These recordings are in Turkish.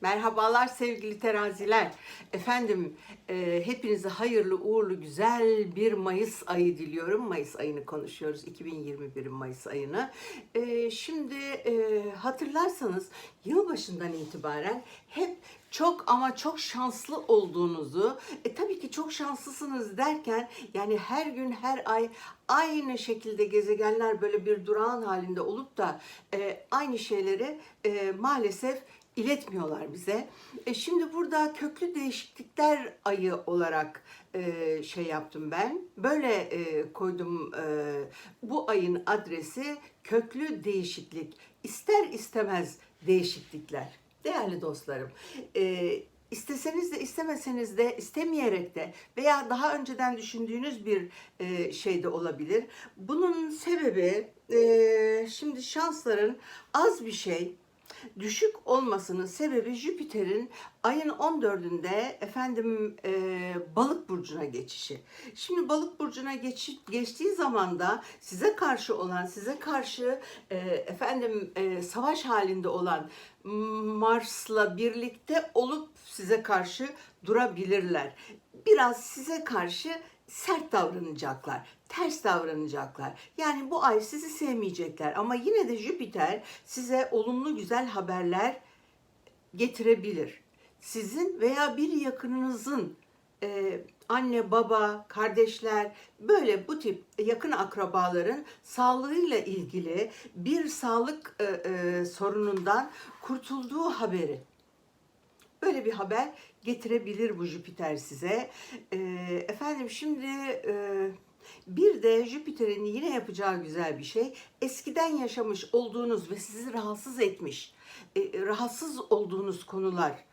Merhabalar sevgili teraziler. Efendim e, hepinize hayırlı, uğurlu, güzel bir Mayıs ayı diliyorum. Mayıs ayını konuşuyoruz, 2021'in Mayıs ayını. E, şimdi e, hatırlarsanız yılbaşından itibaren hep çok ama çok şanslı olduğunuzu, e, tabii ki çok şanslısınız derken yani her gün her ay aynı şekilde gezegenler böyle bir durağan halinde olup da e, aynı şeyleri e, maalesef iletmiyorlar bize. E, şimdi burada köklü değişiklikler ayı olarak e, şey yaptım ben. Böyle e, koydum e, bu ayın adresi köklü değişiklik. İster istemez değişiklikler. Değerli dostlarım, e, isteseniz de istemeseniz de istemeyerek de veya daha önceden düşündüğünüz bir e, şey de olabilir. Bunun sebebi e, şimdi şansların az bir şey düşük olmasının sebebi Jüpiter'in ayın 14'ünde efendim e, balık burcuna geçişi. Şimdi balık burcuna geçi, geçtiği zaman da size karşı olan, size karşı e, efendim e, savaş halinde olan Mars'la birlikte olup size karşı durabilirler. Biraz size karşı sert davranacaklar, ters davranacaklar. Yani bu ay sizi sevmeyecekler ama yine de Jüpiter size olumlu güzel haberler getirebilir. Sizin veya bir yakınınızın e, anne, baba, kardeşler böyle bu tip yakın akrabaların sağlığıyla ilgili bir sağlık e, e, sorunundan kurtulduğu haberi Böyle bir haber getirebilir bu Jüpiter size. Ee, efendim şimdi e, bir de Jüpiter'in yine yapacağı güzel bir şey. Eskiden yaşamış olduğunuz ve sizi rahatsız etmiş, e, rahatsız olduğunuz konular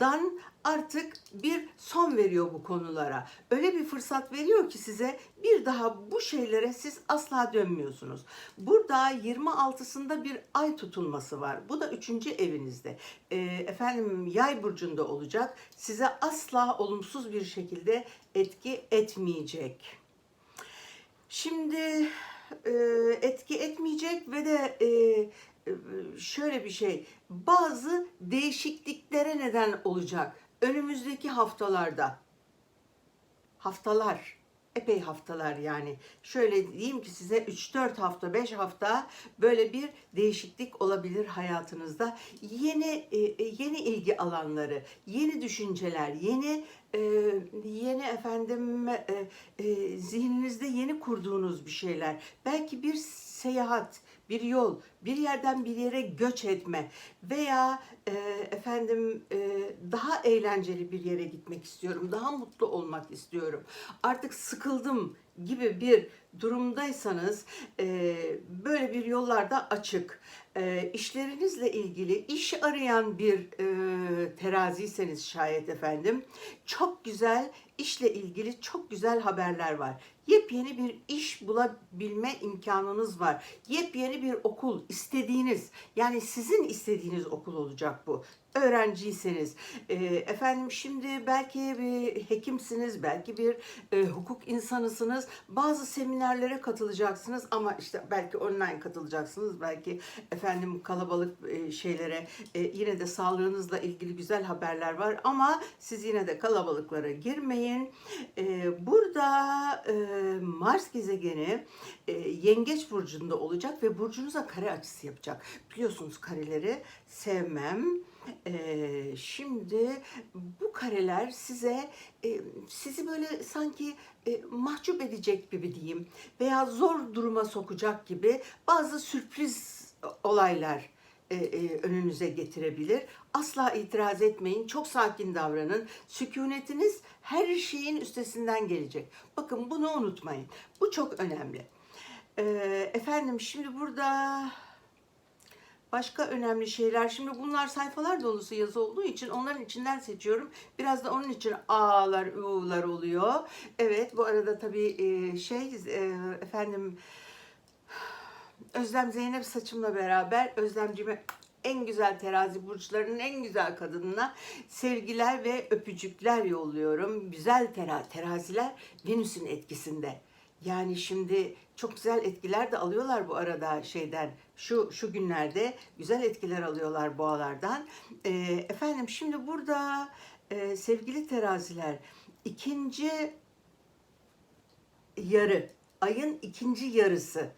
dan artık bir son veriyor bu konulara. Öyle bir fırsat veriyor ki size bir daha bu şeylere siz asla dönmüyorsunuz. Burada 26'sında bir ay tutulması var. Bu da 3. evinizde. Ee, efendim yay burcunda olacak. Size asla olumsuz bir şekilde etki etmeyecek. Şimdi e, etki etmeyecek ve de e, e, şöyle bir şey bazı değişikliklere neden olacak önümüzdeki haftalarda. Haftalar epey haftalar yani. Şöyle diyeyim ki size 3-4 hafta 5 hafta böyle bir değişiklik olabilir hayatınızda. Yeni e, e, yeni ilgi alanları yeni düşünceler yeni e, yeni efendim zihninizde yeni kurduğunuz bir şeyler. Belki bir seyahat bir yol, bir yerden bir yere göç etme veya e, efendim e, daha eğlenceli bir yere gitmek istiyorum, daha mutlu olmak istiyorum. Artık sıkıldım gibi bir durumdaysanız e, böyle bir yollarda açık. E, işlerinizle ilgili iş arayan bir e, teraziyseniz şayet efendim çok güzel işle ilgili çok güzel haberler var. Yepyeni bir iş bulabilme imkanınız var. Yepyeni bir okul istediğiniz yani sizin istediğiniz okul olacak bu öğrenciyseniz, e, efendim şimdi belki bir hekimsiniz, belki bir e, hukuk insanısınız, bazı seminerlere katılacaksınız ama işte belki online katılacaksınız, belki efendim kalabalık e, şeylere e, yine de sağlığınızla ilgili güzel haberler var ama siz yine de kalabalıklara girmeyin. E, burada Mars gezegeni Yengeç burcunda olacak ve burcunuza kare açısı yapacak. Biliyorsunuz kareleri sevmem. Ee, şimdi bu kareler size e, sizi böyle sanki e, mahcup edecek gibi diyeyim veya zor duruma sokacak gibi bazı sürpriz olaylar e, e, önünüze getirebilir. Asla itiraz etmeyin. Çok sakin davranın. Sükunetiniz her şeyin üstesinden gelecek. Bakın bunu unutmayın. Bu çok önemli. E, efendim şimdi burada Başka önemli şeyler. Şimdi bunlar sayfalar dolusu yazı olduğu için onların içinden seçiyorum. Biraz da onun için A'lar, U'lar oluyor. Evet bu arada tabii şey efendim Özlem Zeynep saçımla beraber Özlemcime en güzel terazi burçlarının en güzel kadınına sevgiler ve öpücükler yolluyorum. Güzel tera teraziler Venüs'ün etkisinde. Yani şimdi çok güzel etkiler de alıyorlar bu arada şeyden. Şu şu günlerde güzel etkiler alıyorlar boğalardan. E, efendim şimdi burada e, sevgili teraziler ikinci yarı, ayın ikinci yarısı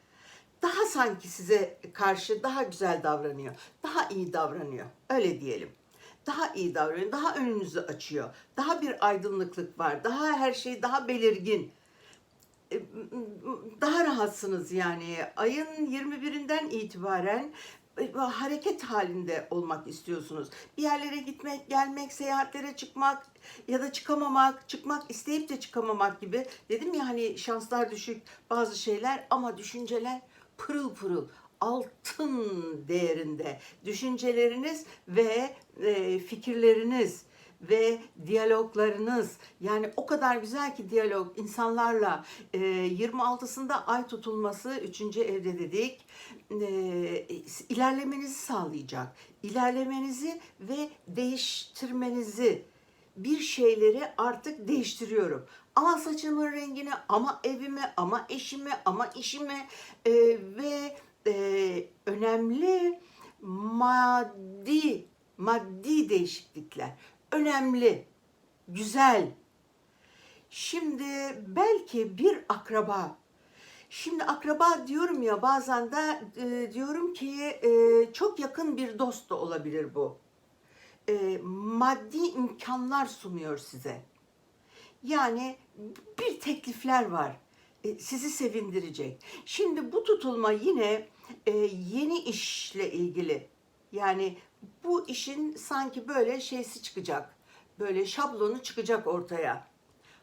daha sanki size karşı daha güzel davranıyor. Daha iyi davranıyor. Öyle diyelim. Daha iyi davranıyor. Daha önünüzü açıyor. Daha bir aydınlıklık var. Daha her şey daha belirgin. E, Daha rahatsınız yani. Ayın 21'inden itibaren e, hareket halinde olmak istiyorsunuz. Bir yerlere gitmek, gelmek, seyahatlere çıkmak ya da çıkamamak, çıkmak isteyip de çıkamamak gibi. Dedim ya hani şanslar düşük bazı şeyler ama düşünceler pırıl pırıl altın değerinde düşünceleriniz ve e, fikirleriniz ve diyaloglarınız yani o kadar güzel ki diyalog insanlarla e, 26'sında ay tutulması 3. evde dedik e, ilerlemenizi sağlayacak. İlerlemenizi ve değiştirmenizi bir şeyleri artık değiştiriyorum. Ama saçımın rengini, ama evimi, ama eşimi, ama işimi e, ve e, önemli maddi maddi değişiklikler önemli, güzel. Şimdi belki bir akraba Şimdi akraba diyorum ya bazen de e, diyorum ki e, çok yakın bir dost da olabilir bu. E, maddi imkanlar sunuyor size. Yani bir teklifler var. E, sizi sevindirecek. Şimdi bu tutulma yine e, yeni işle ilgili. Yani bu işin sanki böyle şeysi çıkacak. Böyle şablonu çıkacak ortaya.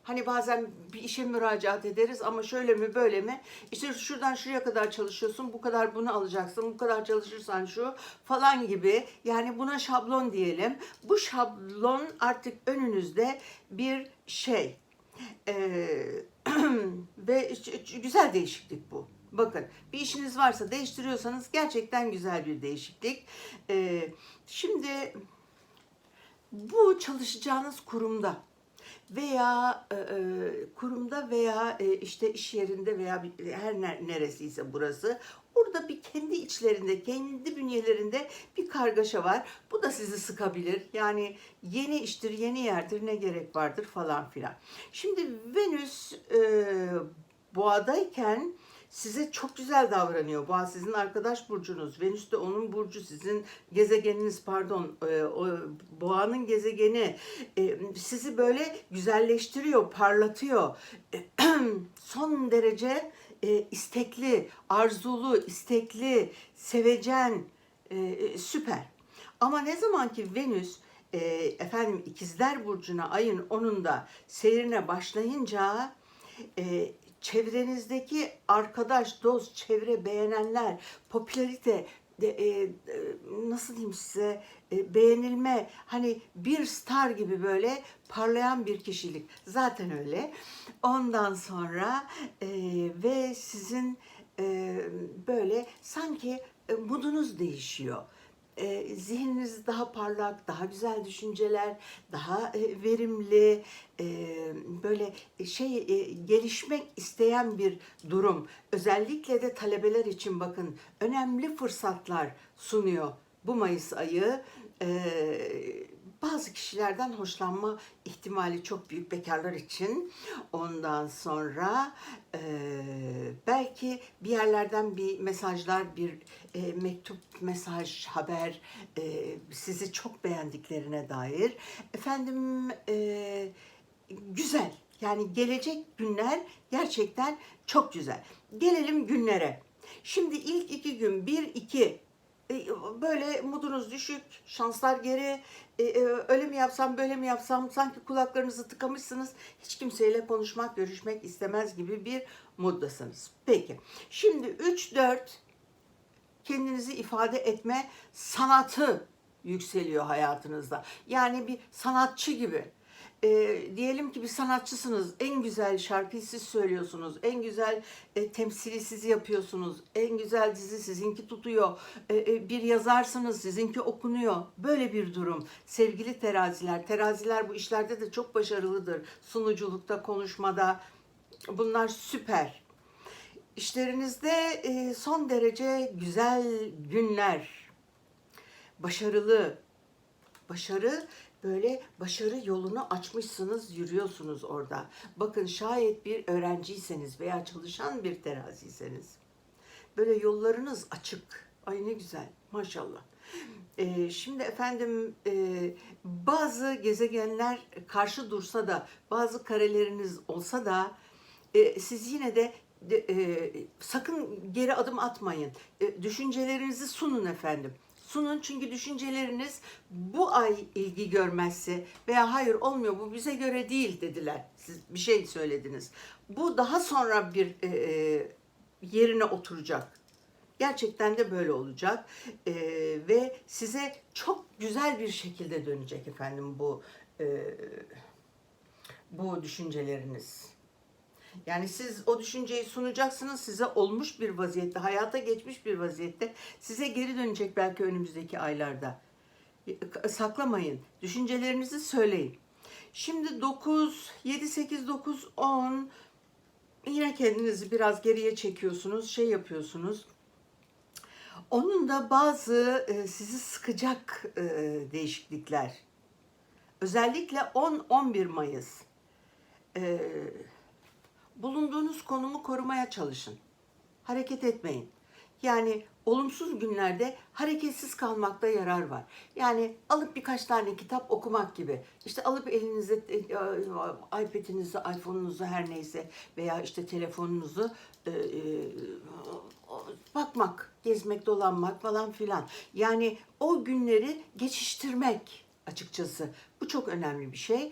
Hani bazen bir işe müracaat ederiz ama şöyle mi böyle mi? İşte şuradan şuraya kadar çalışıyorsun, bu kadar bunu alacaksın, bu kadar çalışırsan şu falan gibi. Yani buna şablon diyelim. Bu şablon artık önünüzde bir şey. Ee, ve güzel değişiklik bu. Bakın bir işiniz varsa değiştiriyorsanız gerçekten güzel bir değişiklik. Ee, şimdi bu çalışacağınız kurumda veya e, e, kurumda veya e, işte iş yerinde veya her ner- neresiyse burası orada bir kendi içlerinde, kendi bünyelerinde bir kargaşa var. Bu da sizi sıkabilir. Yani yeni iştir, yeni yerdir, ne gerek vardır falan filan. Şimdi Venüs e, boğadayken size çok güzel davranıyor. Boğa sizin arkadaş burcunuz. Venüs de onun burcu sizin gezegeniniz pardon. E, o boğanın gezegeni e, sizi böyle güzelleştiriyor, parlatıyor. E, son derece e, istekli, arzulu, istekli, sevecen, e, süper. Ama ne zaman ki Venüs e, efendim ikizler burcuna ayın 10'unda seyrine başlayınca e, çevrenizdeki arkadaş, dost, çevre beğenenler, popülarite, de, e, e, nasıl diyeyim size e, beğenilme hani bir star gibi böyle parlayan bir kişilik. Zaten öyle. Ondan sonra e, ve sizin e, böyle sanki e, modunuz değişiyor e, zihniniz daha parlak, daha güzel düşünceler, daha e, verimli, e, böyle şey e, gelişmek isteyen bir durum. Özellikle de talebeler için bakın önemli fırsatlar sunuyor bu Mayıs ayı. E, bazı kişilerden hoşlanma ihtimali çok büyük bekarlar için. Ondan sonra e, belki bir yerlerden bir mesajlar, bir e, mektup, mesaj, haber e, sizi çok beğendiklerine dair. Efendim e, güzel. Yani gelecek günler gerçekten çok güzel. Gelelim günlere. Şimdi ilk iki gün, bir, iki e, böyle modunuz düşük, şanslar geri, e, e, öyle mi yapsam, böyle mi yapsam, sanki kulaklarınızı tıkamışsınız, hiç kimseyle konuşmak, görüşmek istemez gibi bir moddasınız. Peki, şimdi 3-4 kendinizi ifade etme sanatı yükseliyor hayatınızda. Yani bir sanatçı gibi e, diyelim ki bir sanatçısınız. En güzel şarkıyı siz söylüyorsunuz. En güzel e, temsili siz yapıyorsunuz. En güzel dizi sizinki tutuyor. E, e, bir yazarsınız sizinki okunuyor. Böyle bir durum. Sevgili teraziler. Teraziler bu işlerde de çok başarılıdır. Sunuculukta, konuşmada. Bunlar süper. İşlerinizde e, son derece güzel günler, başarılı, başarı böyle başarı yolunu açmışsınız, yürüyorsunuz orada. Bakın şayet bir öğrenciyseniz veya çalışan bir teraziyseniz böyle yollarınız açık. Ay ne güzel maşallah. Ee, şimdi efendim e, bazı gezegenler karşı dursa da bazı kareleriniz olsa da e, siz yine de, e, sakın geri adım atmayın. E, düşüncelerinizi sunun efendim. Sunun çünkü düşünceleriniz bu ay ilgi görmezse veya hayır olmuyor bu bize göre değil dediler. Siz bir şey söylediniz. Bu daha sonra bir e, e, yerine oturacak. Gerçekten de böyle olacak Ee, ve size çok güzel bir şekilde dönecek efendim bu e, bu düşünceleriniz. Yani siz o düşünceyi sunacaksınız size olmuş bir vaziyette, hayata geçmiş bir vaziyette size geri dönecek belki önümüzdeki aylarda. Saklamayın. Düşüncelerinizi söyleyin. Şimdi 9, 7, 8, 9, 10 yine kendinizi biraz geriye çekiyorsunuz, şey yapıyorsunuz. Onun da bazı e, sizi sıkacak e, değişiklikler. Özellikle 10-11 Mayıs. E, bulunduğunuz konumu korumaya çalışın. Hareket etmeyin. Yani olumsuz günlerde hareketsiz kalmakta yarar var. Yani alıp birkaç tane kitap okumak gibi. İşte alıp elinize e, e, iPad'inizi, iPhone'unuzu her neyse veya işte telefonunuzu e, bakmak, gezmek, dolanmak falan filan. Yani o günleri geçiştirmek açıkçası. Bu çok önemli bir şey.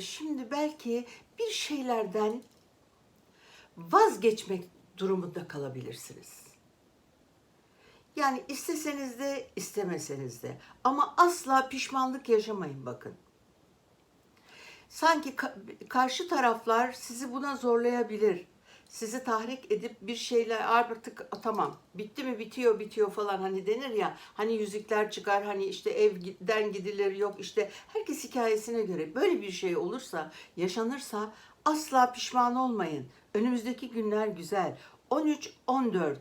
Şimdi belki bir şeylerden vazgeçmek durumunda kalabilirsiniz. Yani isteseniz de istemeseniz de ama asla pişmanlık yaşamayın bakın. Sanki ka- karşı taraflar sizi buna zorlayabilir. Sizi tahrik edip bir şeyler artık tamam bitti mi bitiyor bitiyor falan hani denir ya hani yüzükler çıkar hani işte evden gidilir yok işte herkes hikayesine göre böyle bir şey olursa yaşanırsa asla pişman olmayın. Önümüzdeki günler güzel. 13-14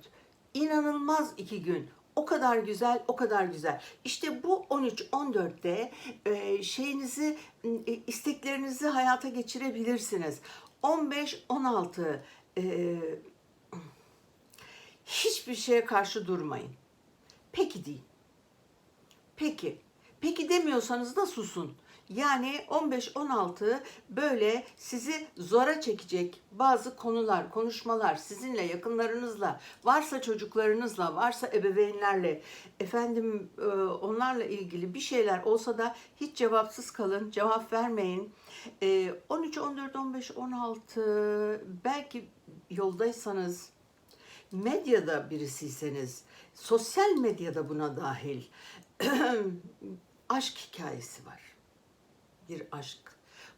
inanılmaz iki gün. O kadar güzel, o kadar güzel. İşte bu 13-14'te e, şeyinizi, e, isteklerinizi hayata geçirebilirsiniz. 15-16 e, hiçbir şeye karşı durmayın. Peki deyin. Peki. Peki demiyorsanız da susun. Yani 15-16 böyle sizi zora çekecek bazı konular, konuşmalar sizinle, yakınlarınızla, varsa çocuklarınızla, varsa ebeveynlerle, efendim onlarla ilgili bir şeyler olsa da hiç cevapsız kalın, cevap vermeyin. 13, 14, 15, 16 belki yoldaysanız, medyada birisiyseniz, sosyal medyada buna dahil aşk hikayesi var bir aşk.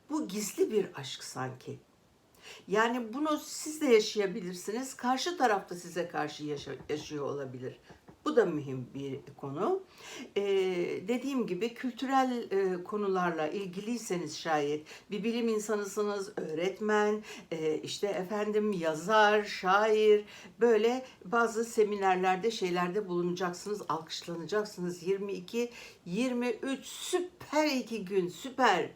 Bu gizli bir aşk sanki. Yani bunu siz de yaşayabilirsiniz. Karşı tarafta size karşı yaşıyor olabilir. Da mühim bir konu. Ee, dediğim gibi kültürel e, konularla ilgiliyseniz şayet bir bilim insanısınız, öğretmen, e, işte efendim yazar, şair böyle bazı seminerlerde şeylerde bulunacaksınız, alkışlanacaksınız. 22, 23 süper iki gün süper.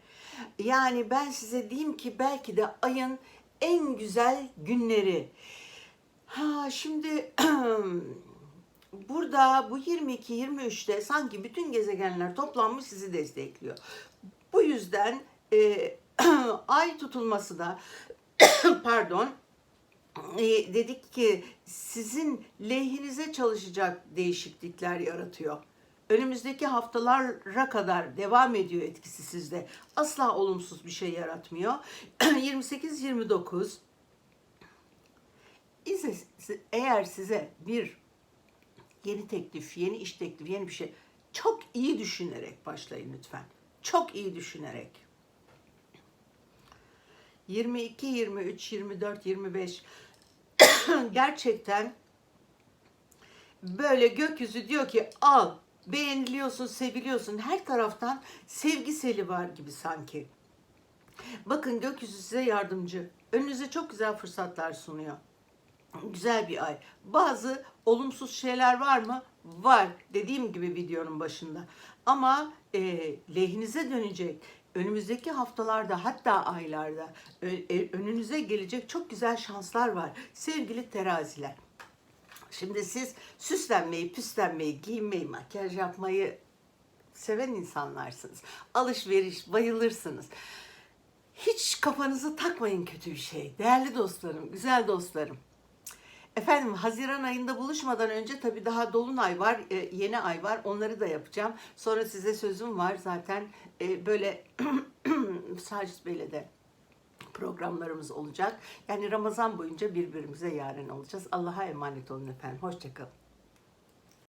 Yani ben size diyeyim ki belki de ayın en güzel günleri. Ha şimdi burada bu 22-23'te sanki bütün gezegenler toplanmış sizi destekliyor. Bu yüzden e, ay tutulması da pardon e, dedik ki sizin lehinize çalışacak değişiklikler yaratıyor. Önümüzdeki haftalara kadar devam ediyor etkisi sizde. Asla olumsuz bir şey yaratmıyor. 28-29 eğer size bir yeni teklif, yeni iş teklifi, yeni bir şey çok iyi düşünerek başlayın lütfen. Çok iyi düşünerek. 22, 23, 24, 25 gerçekten böyle gökyüzü diyor ki al beğeniliyorsun, seviliyorsun. Her taraftan sevgi seli var gibi sanki. Bakın gökyüzü size yardımcı. Önünüze çok güzel fırsatlar sunuyor. Güzel bir ay. Bazı olumsuz şeyler var mı? Var. Dediğim gibi videonun başında. Ama e, lehinize dönecek. Önümüzdeki haftalarda hatta aylarda e, önünüze gelecek çok güzel şanslar var. Sevgili teraziler. Şimdi siz süslenmeyi, püslenmeyi, giyinmeyi, makyaj yapmayı seven insanlarsınız. Alışveriş, bayılırsınız. Hiç kafanızı takmayın kötü bir şey. Değerli dostlarım, güzel dostlarım. Efendim Haziran ayında buluşmadan önce tabii daha Dolunay var, e, yeni ay var. Onları da yapacağım. Sonra size sözüm var zaten e, böyle Sacit Bey'le de programlarımız olacak. Yani Ramazan boyunca birbirimize yaren olacağız. Allah'a emanet olun efendim. Hoşçakalın.